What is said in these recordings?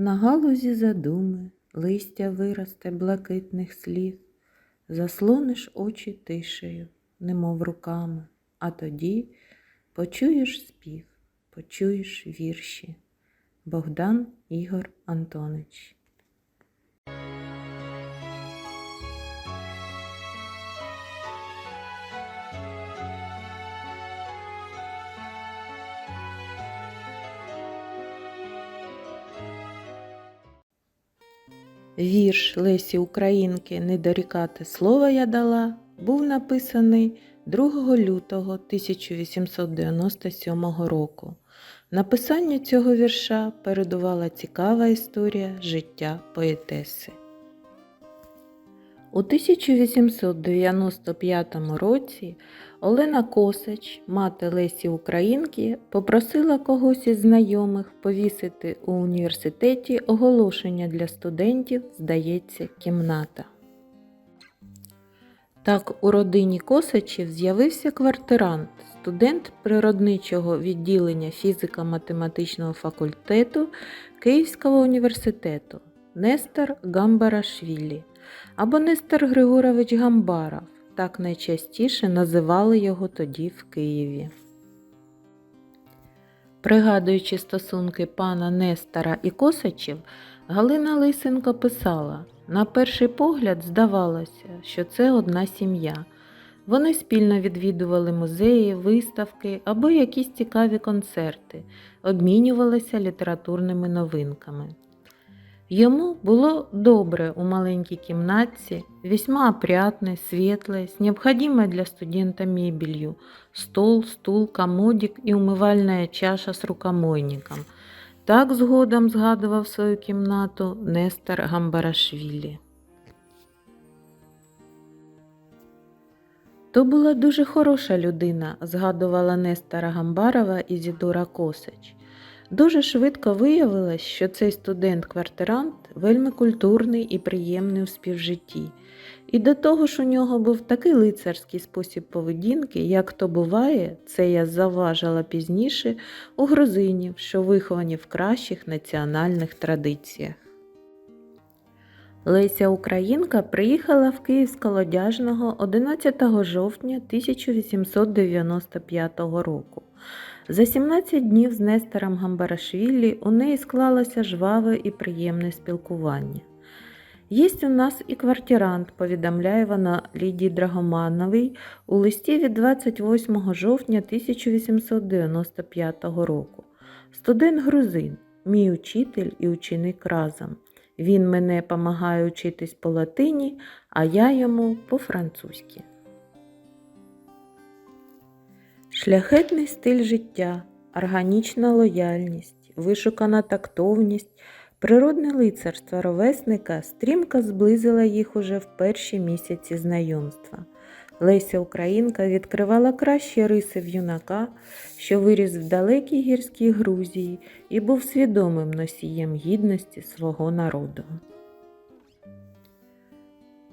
На галузі задуми листя виросте блакитних слів, заслониш очі тишею, немов руками, а тоді почуєш спів, почуєш вірші. Богдан Ігор Антонич Вірш Лесі Українки Не дорікати слова я дала був написаний 2 лютого 1897 року. Написанню цього вірша передувала цікава історія життя поетеси. У 1895 році Олена Косач, мати Лесі Українки, попросила когось із знайомих повісити у університеті оголошення для студентів, здається, кімната. Так у родині Косачів з'явився квартирант, студент природничого відділення фізико-математичного факультету Київського університету Нестор Гамбарашвілі або Нестор Григорович Гамбаров, так найчастіше називали його тоді в Києві. Пригадуючи стосунки пана Нестора і Косачів, Галина Лисенко писала: на перший погляд здавалося, що це одна сім'я. Вони спільно відвідували музеї, виставки або якісь цікаві концерти, обмінювалися літературними новинками. Йому було добре у маленькій кімнатці, весьма опрятной, светлой, с необходимой для студента мебелью, стол, стул, комодик і умивальна чаша з рукомойником. Так згодом згадував свою кімнату Нестор Гамбарашвілі. То була дуже хороша людина, згадувала Нестора Гамбарова Ізідора Косач. Дуже швидко виявилось, що цей студент-квартирант вельми культурний і приємний у співжитті. І до того ж у нього був такий лицарський спосіб поведінки, як то буває, це я завважила пізніше у грузинів, що виховані в кращих національних традиціях. Леся Українка приїхала в Київ з Колодяжного 11 жовтня 1895 року. За 17 днів з Нестором Гамбарашвілі у неї склалося жваве і приємне спілкування. Єсть у нас і квартирант, повідомляє вона Лідії Драгомановій у листі від 28 жовтня 1895 року. Студент грузин, мій учитель і ученик разом. Він мене помагає учитись по латині, а я йому по-французьки. Шляхетний стиль життя, органічна лояльність, вишукана тактовність, природне лицарство ровесника стрімко зблизила їх уже в перші місяці знайомства. Леся Українка відкривала кращі риси в юнака, що виріс в далекій гірській Грузії і був свідомим носієм гідності свого народу.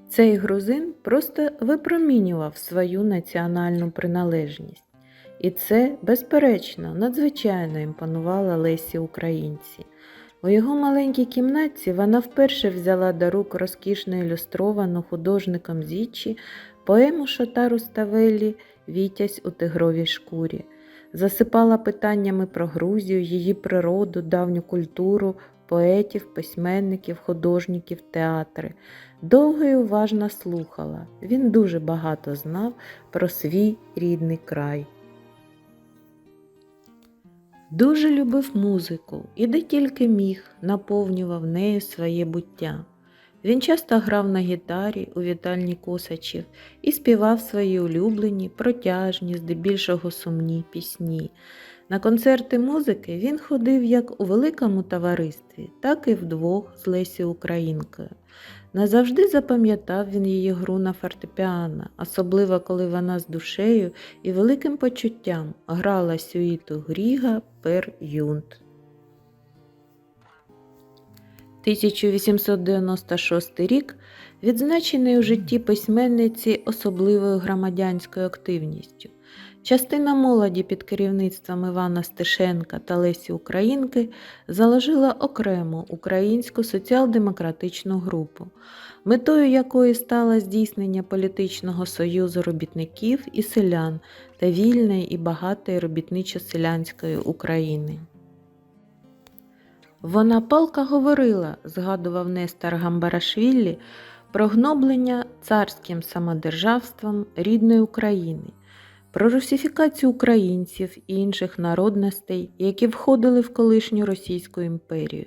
Цей грузин просто випромінював свою національну приналежність. І це, безперечно, надзвичайно імпонувало Лесі Українці. У його маленькій кімнатці вона вперше взяла до рук розкішно ілюстровану художником Зічі поему Шотару Ставелі Вітязь у тигровій шкурі, засипала питаннями про Грузію, її природу, давню культуру, поетів, письменників, художників, театри. Довго і уважно слухала. Він дуже багато знав про свій рідний край. Дуже любив музику і де тільки міг, наповнював нею своє буття. Він часто грав на гітарі у вітальні косачів і співав свої улюблені, протяжні, здебільшого сумні пісні. На концерти музики він ходив як у великому товаристві, так і вдвох з Лесі Українкою. Назавжди запам'ятав він її гру на фортепіано, особливо коли вона з душею і великим почуттям грала сюїту Гріга пер Юнт. 1896 рік відзначений у житті письменниці особливою громадянською активністю. Частина молоді під керівництвом Івана Стешенка та Лесі Українки заложила окрему українську соціал-демократичну групу, метою якої стало здійснення політичного союзу робітників і селян та вільної і багатої робітничо-селянської України. Вона палка говорила, згадував Нестор Гамбарашвілі, про гноблення царським самодержавством рідної України, про русифікацію українців і інших народностей, які входили в колишню Російську імперію.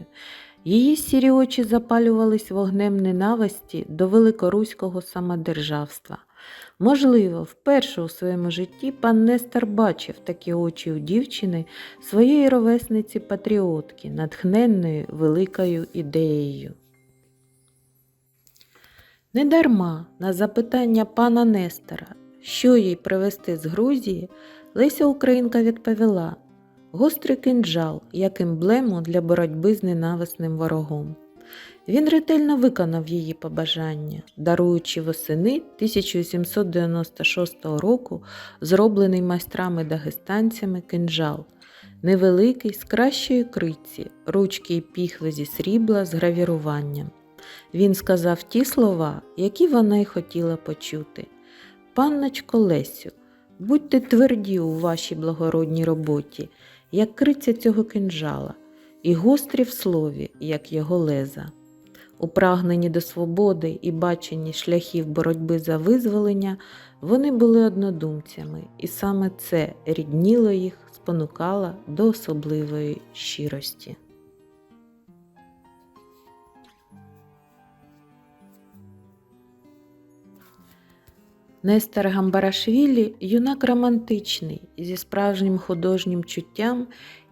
Її сірі очі запалювались вогнем ненависті до великоруського самодержавства. Можливо, вперше у своєму житті пан Нестор бачив такі очі у дівчини своєї ровесниці патріотки, натхненної великою ідеєю. Недарма на запитання пана Нестора, що їй привезти з Грузії, Леся Українка відповіла гострий кинджал як емблему для боротьби з ненависним ворогом. Він ретельно виконав її побажання, даруючи восени 1796 року зроблений майстрами-дагестанцями кинджал, невеликий з кращої криці, ручки і піхви зі срібла з гравіруванням. Він сказав ті слова, які вона й хотіла почути. Панночко Лесю, будьте тверді у вашій благородній роботі, як криця цього кинджала, і гострі в слові, як його леза. У прагненні до свободи і баченні шляхів боротьби за визволення вони були однодумцями, і саме це рідніло їх, спонукало до особливої щирості. Нестор Гамбарашвілі юнак романтичний, зі справжнім художнім чуттям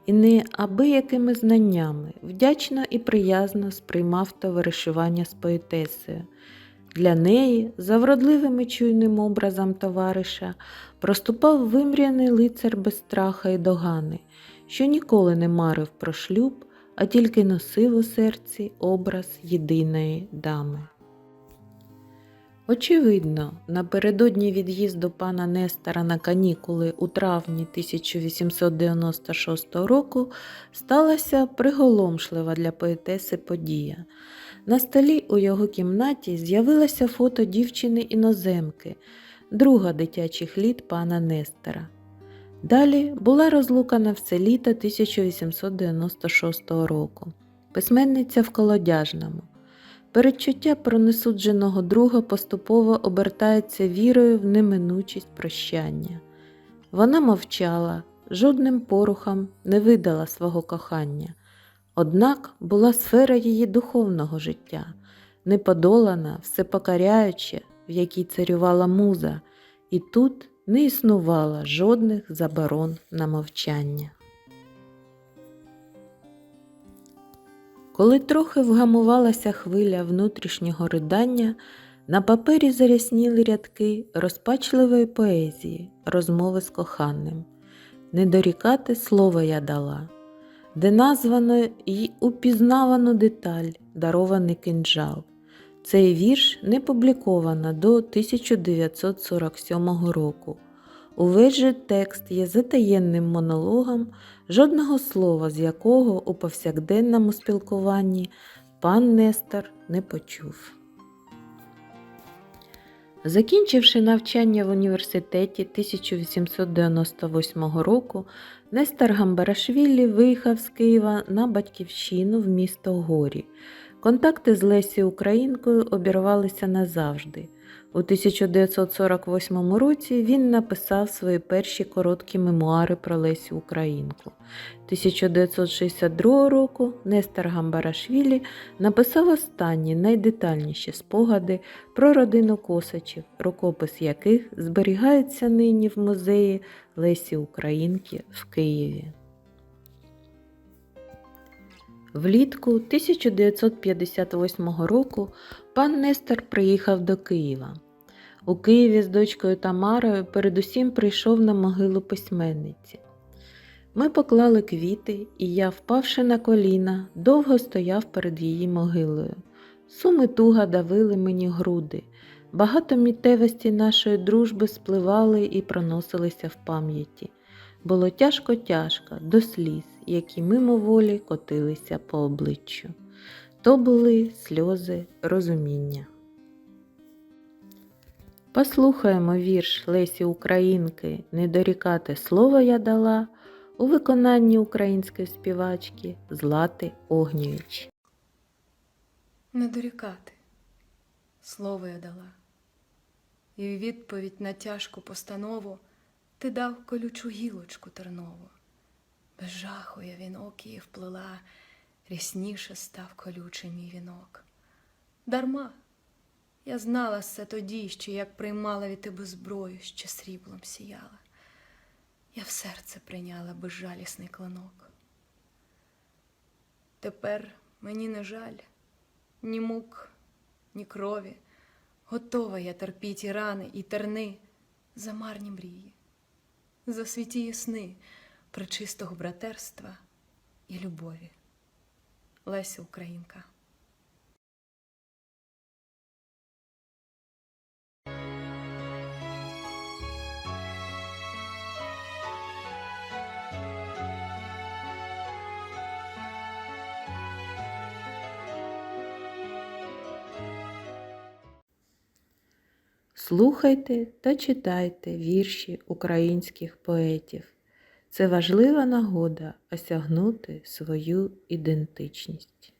і неабиякими знаннями, вдячно і приязно сприймав товаришування з поетесою. Для неї, за вродливим і чуйним образом товариша, проступав вимряний лицар без страха і догани, що ніколи не марив про шлюб, а тільки носив у серці образ єдиної дами. Очевидно, напередодні від'їзду пана Нестора на канікули у травні 1896 року сталася приголомшлива для поетеси подія. На столі у його кімнаті з'явилося фото дівчини іноземки, друга дитячих літ пана Нестора. Далі була розлука на все літо 1896 року. Письменниця в колодяжному. Передчуття про несудженого друга поступово обертається вірою в неминучість прощання. Вона мовчала, жодним порухом не видала свого кохання, однак була сфера її духовного життя, неподолана, всепокаряюча, в якій царювала муза, і тут не існувало жодних заборон на мовчання. Коли трохи вгамувалася хвиля внутрішнього ридання, на папері зарясніли рядки розпачливої поезії, розмови з коханим. Не дорікати слова я дала, де названо й упізнавану деталь, дарований кинджал. Цей вірш не публіковано до 1947 року. Увесь же текст є затаєнним монологом, жодного слова з якого у повсякденному спілкуванні пан Нестор не почув. Закінчивши навчання в університеті 1898 року, Нестор Гамбарашвілі виїхав з Києва на батьківщину в місто Горі. Контакти з Лесі Українкою обірвалися назавжди. У 1948 році він написав свої перші короткі мемуари про Лесю Українку. 1962 року Нестор Гамбарашвілі написав останні найдетальніші спогади про родину Косачів, рукопис яких зберігається нині в музеї Лесі Українки в Києві. Влітку 1958 року пан Нестор приїхав до Києва. У Києві з дочкою Тамарою передусім прийшов на могилу письменниці. Ми поклали квіти, і я, впавши на коліна, довго стояв перед її могилою. Суми туга давили мені груди. Багато мітевості нашої дружби спливали і проносилися в пам'яті. Було тяжко-тяжко до сліз, які мимоволі котилися по обличчю. То були сльози розуміння. Послухаємо вірш Лесі Українки Не дорікати слово я дала у виконанні української співачки Злати Огнєвіч. Не дорікати, слово я дала. І в відповідь на тяжку постанову ти дав колючу гілочку тернову. Без жаху я вінок її вплела, рясніше став колючий мій вінок. Дарма я знала все тоді, що як приймала від тебе зброю, що сріблом сіяла. Я в серце прийняла безжалісний клинок. Тепер мені не жаль ні мук, ні крові. Готова я терпіти рани і терни за марні мрії, за святі сни пречистого братерства і любові. Леся Українка. Слухайте та читайте вірші українських поетів. Це важлива нагода осягнути свою ідентичність.